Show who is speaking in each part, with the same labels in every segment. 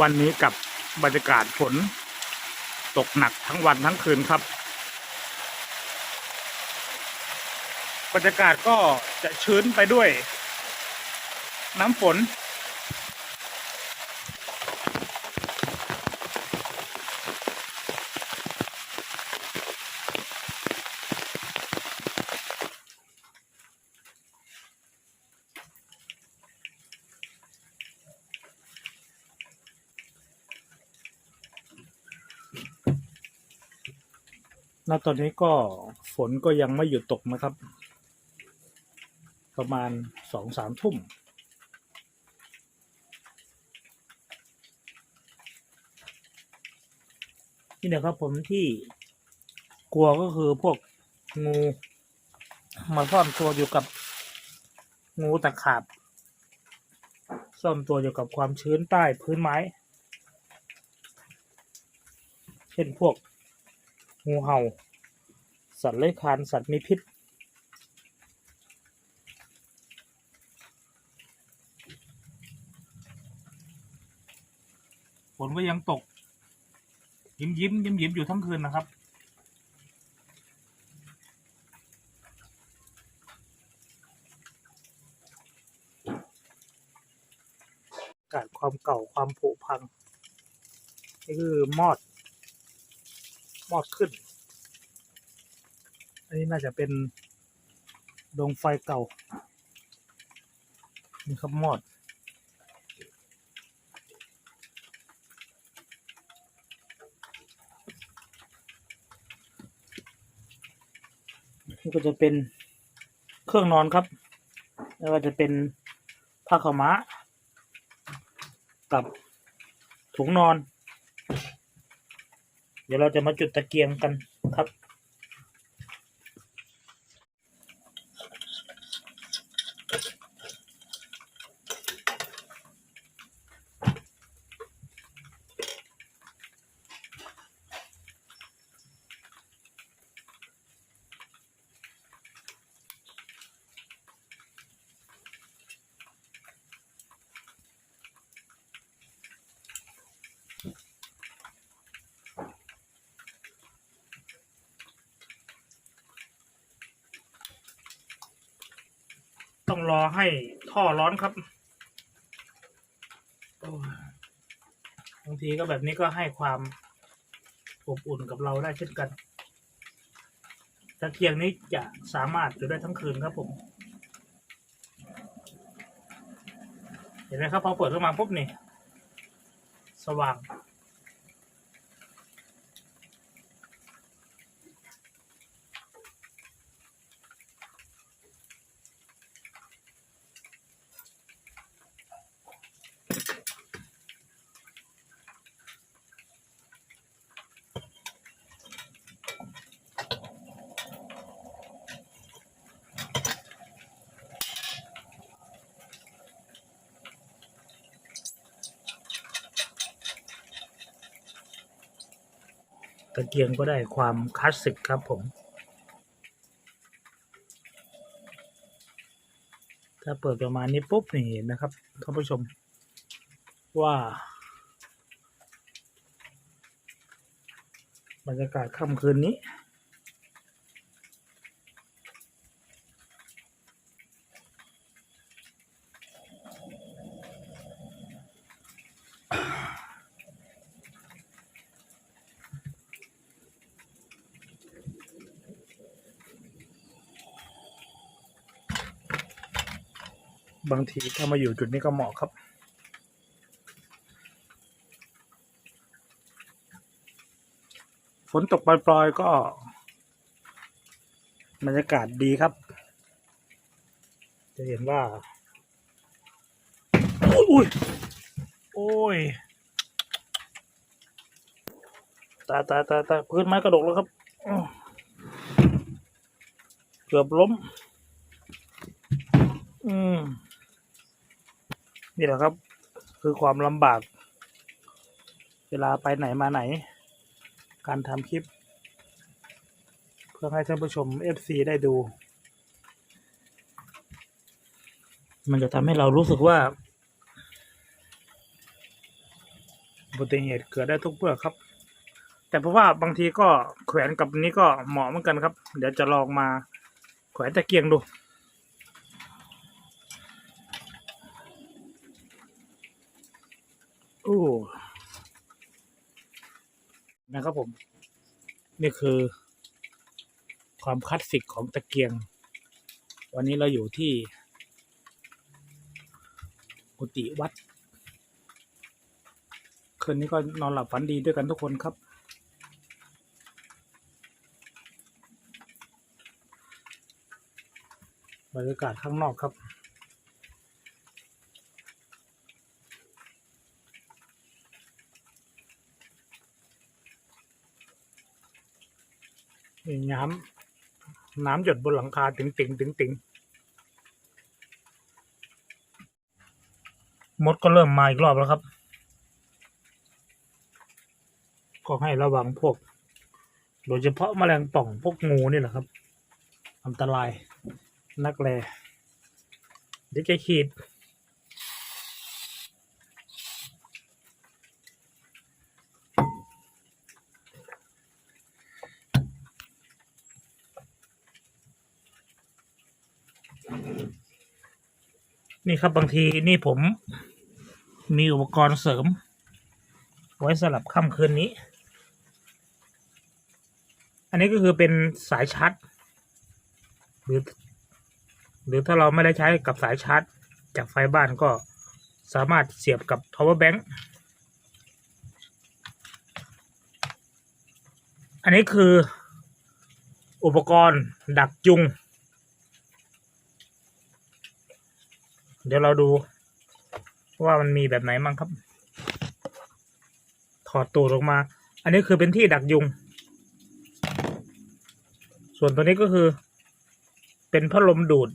Speaker 1: วันนี้กับบรรยากาศฝน ตกหนักทั้งวันทั้งคืนครับ บรรยากาศก็จะชื้นไปด้วย น้ำฝน ณตอนนี้ก็ฝนก็ยังไม่หยุดตกนะครับ ประมาณสองสามทุ่ม นี่นะครับผมที่กลัวก็คือพวกงูมาซ่อนตัวอยู่กับงูตะขาบซ่อนตัวอยู่กับความชื้นใต้พื้นไม้ เช่นพวกงูเห่า สัตว์เลื้อยคลานสัตว์มีพิษ ฝนก็ยังตก ยิ้มยิ้มยิ้มยิ้มอยู่ทั้งคืนนะครับกาศความเก่าความผุพัง นี่คือมอด มอดขึ้น นนี้น่าจะเป็นดวงไฟเก่า นี่ครับมอด นี่ก็จะเป็นเครื่องนอนครับไม่ว่าจะเป็นผ้าขาวม้า กับถุงนอน เดี๋ยวเราจะมาจุดตะเกียงกันครับ ต้องรอให้ท่อร้อนครับบางทีก็แบบนี้ก็ให้ความอบอุ่นกับเราได้เช่นกันตะเกียงนี้จะสามารถอยู่ได้ทั้งคืนครับผม เห็นไหมครับพอเปิดขึ้นมาปุ๊บนี่ สว่าง ตะเกียงก็ได้ความคลาสสิกครับผม ถ้าเปิดประมาณนี้ปุ๊บนี่เห็นนะครับท่านผู้ชมว่าบรรยากาศค่ำคืนนี้ บางทีถ้ามาอยู่จุดนี้ก็เหมาะครับ ฝนตกปล่อยๆก็บรรยากาศดีครับ จะเห็นว่า อุ้ย โอ้ย ตายตายตายตายพื้นไม้กระดกแล้วครับ เกือบล้ม อืม นี่แหละครับ คือความลำบาก เวลาไปไหนมาไหน การทำคลิป เพื่อให้ท่านผู้ชม FC ได้ดู มันจะทำให้เรารู้สึกว่าอุบัติเหตุเกิดได้ทุกเมื่อครับ แต่เพราะว่าบางทีก็แขวนกับนี้ก็เหมาะเหมือนกันครับ เดี๋ยวจะลองมาแขวนตะเกียงดู โอ้นะครับผม นี่คือ ความคลาสสิกของตะเกียง วันนี้เราอยู่ที่ กุฏิวัด คืนนี้ก็นอนหลับฝันดีด้วยกันทุกคนครับ บรรยากาศข้างนอกครับ นี่น้ำน้ำหยดบนหลังคาติ่งติ่งติ่งติ่งมดก็เริ่มมาอีกรอบแล้วครับ ก็ให้ระวังพวก โดยเฉพาะแมลงป่องพวกงูนี่แหละครับ อันตรายนักแลเดี๋ยวจะขีด นี่ครับบางทีนี่ผมมีอุปกรณ์เสริม ไว้สำหรับค่ำคืนนี้ อันนี้ก็คือเป็นสายชาร์จหรือ หรือถ้าเราไม่ได้ใช้กับสายชาร์จ จากไฟบ้านก็สามารถเสียบกับ power bank อันนี้คืออุปกรณ์ดักยุง เดี๋ยวเราดู ว่ามันมีแบบไหนมั่งครับ ถอดตูดออกมา อันนี้คือเป็นที่ดักยุง ส่วนตัวนี้ก็คือ เป็นพัดลมดูด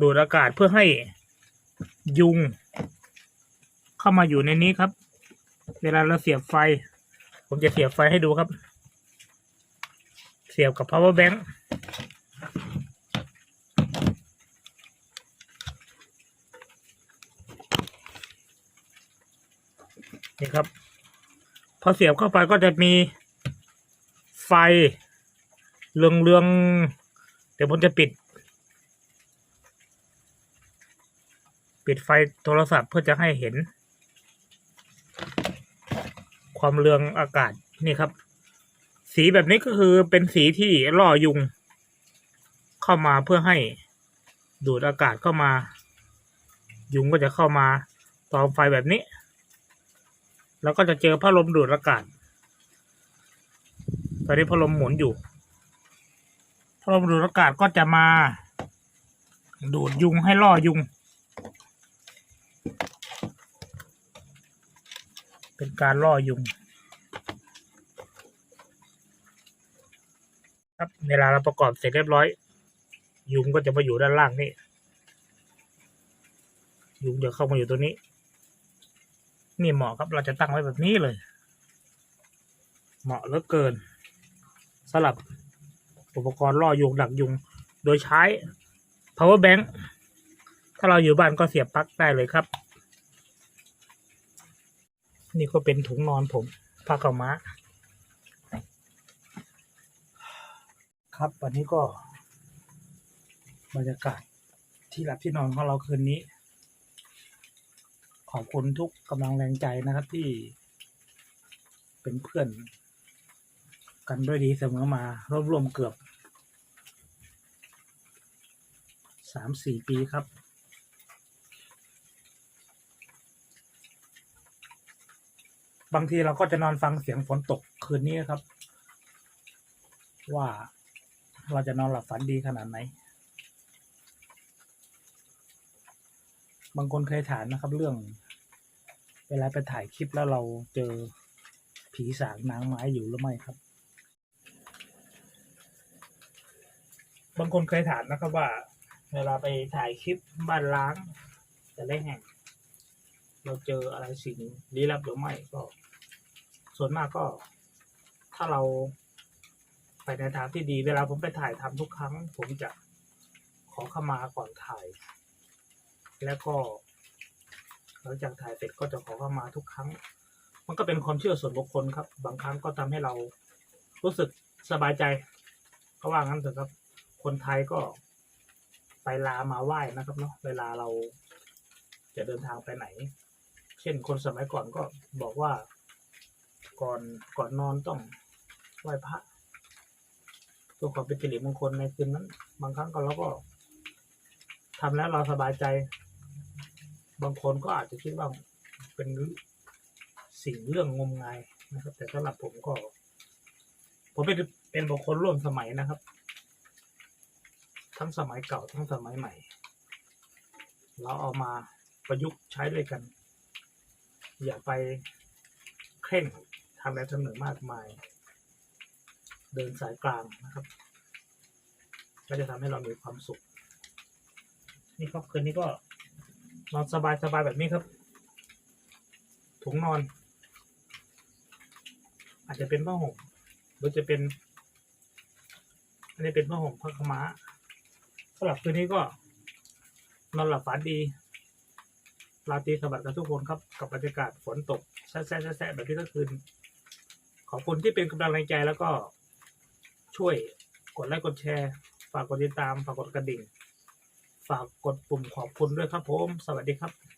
Speaker 1: ดูดอากาศเพื่อให้ยุง เข้ามาอยู่ในนี้ครับ เวลาเราเสียบไฟ ผมจะเสียบไฟให้ดูครับ เสียบกับ power bank นี่ครับ พอเสียบเข้าไปก็จะมีไฟเรืองเรืองเดี๋ยวผมจะปิด ปิดไฟโทรศัพท์เพื่อจะให้เห็น ความเรืองอากาศนี่ครับ สีแบบนี้ก็คือเป็นสีที่ล่อยุง เข้ามาเพื่อให้ดูดอากาศเข้ามา ยุงก็จะเข้ามาตอมไฟแบบนี้ แล้วก็จะเจอพัดลมดูดอากาศตอนนี้พัดลมหมุนอยู่พัดลมดูดอากาศก็จะมา ดูดยุงให้ล่อยุง เป็นการล่อยุง ครับเวลาเราประกอบเสร็จเรียบร้อย ยุงก็จะมาอยู่ด้านล่างนี่ยุงจะเข้ามาอยู่ตัวนี้ นี่เหมาะครับเราจะตั้งไว้แบบนี้เลย เหมาะเหลือเกินสำหรับอุปกรณ์ล่อยุงดักยุง โดยใช้ power bank ถ้าเราอยู่บ้านก็เสียบปลั๊กได้เลยครับ นี่ก็เป็นถุงนอนผมผ้าขาวม้า ครับวันนี้ก็บรรยากาศที่หลับที่นอนของเราคืนนี้ ขอบคุณทุกกำลังแรงใจนะครับที่เป็นเพื่อน กันด้วยดีเสมอมารวมรวมๆเกือบสามสี่ปีครับบางทีเราก็จะนอนฟังเสียงฝนตกคืนนี้ครับ ว่าเราจะนอนหลับฝันดีขนาดไหน บางคนเคยถามนะครับ เรื่อง เวลาไปถ่ายคลิปแล้วเราเจอผีสางนางไม้อยู่หรือไม่ครับ บางคนเคยถามนะครับว่า เวลาไปถ่ายคลิปบ้านล้างแต่ละแห่ง เราเจออะไรสิ่งลี้ลับหรือไม่ก็ ส่วนมากก็ ถ้าเราไปในทางที่ดี เวลาผมไปถ่ายทำทุกครั้ง ผมจะขอเข้ามาก่อนถ่าย แล้วก็หลังจากถ่ายเสร็จก็จะขอเข้ามาทุกครั้ง มันก็เป็นความเชื่อส่วนบุคคลครับ บางครั้งก็ทำให้เรารู้สึกสบายใจก็ว่างั้นเถอะครับ คนไทยก็ไปลามาไหว้นะครับเนาะเวลาเราจะเดินทางไปไหน เช่นคนสมัยก่อนก็บอกว่าก่อนก่อนนอนต้องไหว้พระเพื่อความเป็นสิริมงคลในคืนนั้น บางครั้งก็เราก็ทำแล้วเราสบายใจ บางคนก็อาจจะคิดว่าเป็นสิ่งเรื่องงมงายนะครับ แต่สำหรับผมก็ ผมเป็นเป็นบุคคลร่วมสมัยนะครับ ทั้งสมัยเก่าทั้งสมัยใหม่ เราเอามาประยุกต์ใช้ด้วยกัน อย่าไปเคร่งทำอะไรทำหนึ่งมากมาย เดินสายกลางนะครับ ก็จะทำให้เรามีความสุข นี่ครับคืนนี้ก็ นอนสบายสบายๆแบบนี้ครับ ถุงนอน อาจจะเป็นผ้าห่มหรือจะเป็น อันนี้เป็นผ้าห่มผ้าขาวม้าสำหรับคืนนี้ก็ นอนหลับฝันดีราตรีสวัสดิ์กับทุกคนครับ กับบรรยากาศฝนตกแซ่ๆแซ่แบบนี้ก็คืน ขอบคุณที่เป็นกำลังใจแล้วก็ช่วยกดไลค์กดแชร์ ฝากกดติดตาม ฝากกดกระดิ่ง ฝากกดปุ่มขอบคุณด้วยครับผม สวัสดีครับ